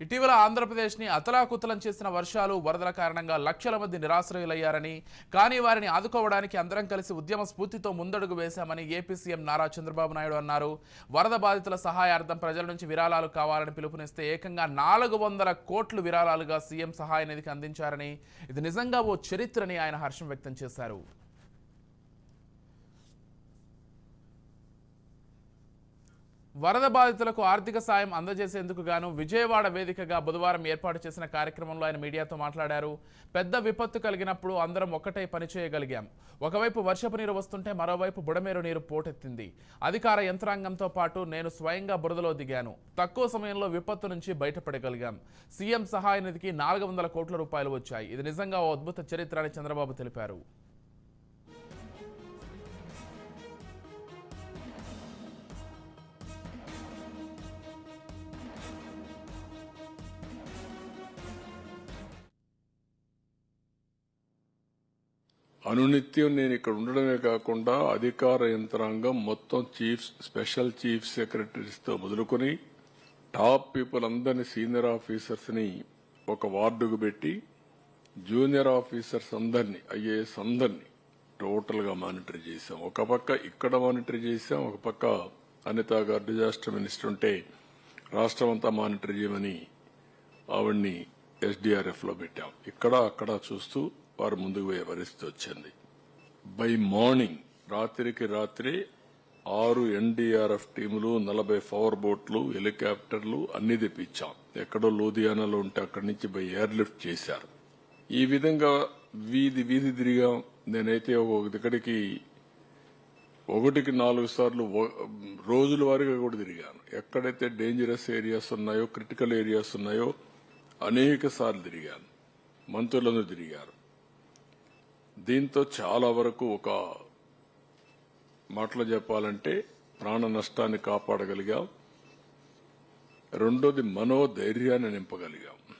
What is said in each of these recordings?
ఇటీవల ఆంధ్రప్రదేశ్ని అతలాకుతలం చేసిన వర్షాలు వరదల కారణంగా లక్షల మంది నిరాశ్రయులయ్యారని కానీ వారిని ఆదుకోవడానికి అందరం కలిసి ఉద్యమ స్ఫూర్తితో ముందడుగు వేశామని ఏపీ సీఎం నారా చంద్రబాబు నాయుడు అన్నారు. వరద బాధితుల సహాయార్థం ప్రజల నుంచి విరాళాలు కావాలని పిలుపునిస్తే ఏకంగా నాలుగు వందల కోట్లు విరాళాలుగా సీఎం సహాయ నిధికి అందించారని ఇది నిజంగా ఓ చరిత్రని ఆయన హర్షం వ్యక్తం చేశారు. వరద బాధితులకు ఆర్థిక సాయం అందజేసేందుకు గాను విజయవాడ వేదికగా బుధవారం ఏర్పాటు చేసిన కార్యక్రమంలో ఆయన మీడియాతో మాట్లాడారు. పెద్ద విపత్తు కలిగినప్పుడు అందరం ఒక్కటై పనిచేయగలిగాం ఒకవైపు వర్షపు నీరు వస్తుంటే మరోవైపు బుడమేరు నీరు పోటెత్తింది. అధికార యంత్రాంగంతో పాటు నేను స్వయంగా బురదలో దిగాను. తక్కువ సమయంలో విపత్తు నుంచి బయటపడగలిగాం. సీఎం సహాయ నిధికి నాలుగు వందల కోట్ల రూపాయలు వచ్చాయి. ఇది నిజంగా ఓ అద్భుత చరిత్ర అని చంద్రబాబు తెలిపారు. అనునిత్యం నేను ఇక్కడ ఉండడమే కాకుండా అధికార యంత్రాంగం మొత్తం చీఫ్ స్పెషల్ చీఫ్ సెక్రటరీస్తో మొదలుకొని టాప్ పీపుల్ అందరినీ సీనియర్ ఆఫీసర్స్ని ఒక వార్డుకు పెట్టి జూనియర్ ఆఫీసర్స్ అందరినీ ఐఏఎస్ అందరినీ టోటల్గా మానిటర్ చేశాం. ఒక పక్క ఇక్కడ మానిటర్ చేశాం ఒక పక్క అనిత గారు డిజాస్టర్ మినిస్టర్ ఉంటే రాష్ట్రం అంతా మానిటర్ చేయమని ఆవిడ్ని ఎస్డీఆర్ఎఫ్లో పెట్టాం. ఇక్కడ అక్కడ చూస్తూ వారు ముందుకు పోయే పరిస్థితి వచ్చింది. బై మార్నింగ్ రాత్రికి రాత్రి ఆరు ఎన్డీఆర్ఎఫ్ టీములు నలభై పవర్ బోట్లు హెలికాప్టర్లు అన్ని తెప్పించాం. ఎక్కడో లూధియానాలో ఉంటే అక్కడి నుంచి బై ఎయిర్ లిఫ్ట్ చేశారు. ఈ విధంగా వీధి వీధి తిరిగాం. నేనైతే ఒక దగ్గరికి ఒకటికి నాలుగు సార్లు రోజుల వారీగా కూడా తిరిగాను. ఎక్కడైతే డేంజరస్ ఏరియాస్ ఉన్నాయో క్రిటికల్ ఏరియాస్ ఉన్నాయో అనేక సార్లు తిరిగాను. మంత్రులందరూ తిరిగారు. దీంతో చాలా వరకు ఒక మాటలో చెప్పాలంటే ప్రాణ నష్టాన్ని కాపాడగలిగాం. రెండోది మనోధైర్యాన్ని నింపగలిగాం.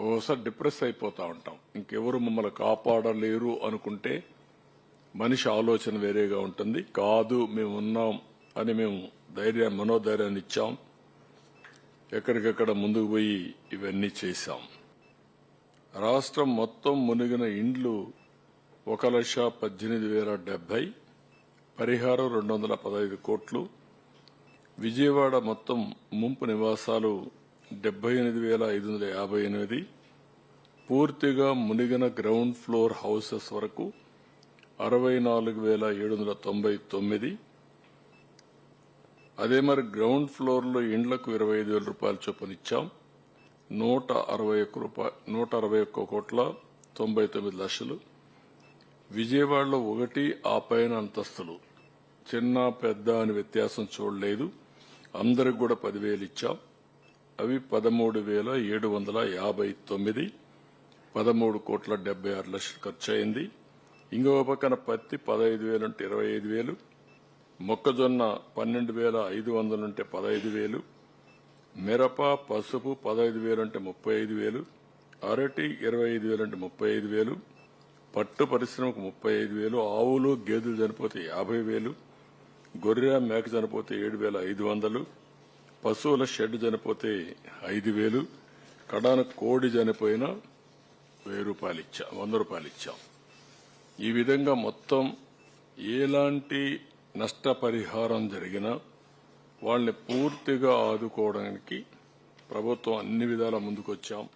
ఒకసారి డిప్రెస్ అయిపోతా ఉంటాం. ఇంకెవరు మమ్మల్ని కాపాడలేరు అనుకుంటే మనిషి ఆలోచన వేరేగా ఉంటుంది. కాదు మేము ఉన్నాం అని మేము ధైర్యం మనోధైర్యాన్ని ఇచ్చాం. ఎక్కడికక్కడ ముందుకు పోయి ఇవన్నీ చేశాం. రాష్ట్రం మొత్తం మునిగిన ఇండ్లు ఒక లక్ష పద్దెనిమిది వేల డెబ్బై పరిహారం రెండు వందల పదహైదు కోట్లు విజయవాడ మొత్తం ముంపు నివాసాలు డెబ్బై ఎనిమిది వేల ఐదు వందల యాభై ఎనిమిది పూర్తిగా మునిగిన గ్రౌండ్ ఫ్లోర్ హౌసెస్ వరకు అరవై నాలుగు వేల ఏడు వందల తొంభై తొమ్మిది. అదే మరి గ్రౌండ్ ఫ్లోర్లో ఇండ్లకు ఇరవై ఐదు వేల రూపాయల చొప్పునిచ్చాం నూట అరవై ఒక్క రూపాయ నూట అరవై ఒక్క కోట్ల తొంభై తొమ్మిది లక్షలు. విజయవాడలో ఒకటి ఆ పైన అంతస్తులు. చిన్న పెద్ద అని వ్యత్యాసం చూడలేదు. అందరికి కూడా పదివేలు ఇచ్చాం. అవి పదమూడు వేల ఏడు వందల యాభై తొమ్మిది పదమూడు కోట్ల డెబ్బై ఆరు లక్షలు ఖర్చు అయింది ఇంకొక పక్కన పత్తి పదహైదు వేలు అంటే ఇరవై ఐదు వేలు మొక్కజొన్న పన్నెండు వేల ఐదు వందలుంటే పదహైదు వేలు మిరప పసుపు పదహైదు వేలు అంటే ముప్పై ఐదు వేలు అరటి ఇరవై ఐదు వేలు అంటే ముప్పై ఐదు వేలు పట్టు పరిశ్రమకు ముప్పై ఐదు వేలు ఆవులు గేదెలు చనిపోతే యాభై వేలు గొర్రె మేక చనిపోతే ఏడు వేల ఐదు వందలు పశువుల షెడ్ చనిపోతే ఐదు వేలు కడాన కోడి చనిపోయినా వెయ్యి రూపాయలు ఇచ్చాం వంద రూపాయలు ఇచ్చాం. ఈ విధంగా మొత్తం ఎలాంటి నష్టపరిహారం జరిగినా వాళ్ళని పూర్తిగా ఆదుకోవడానికి ప్రభుత్వం అన్ని విధాల ముందుకొచ్చాం.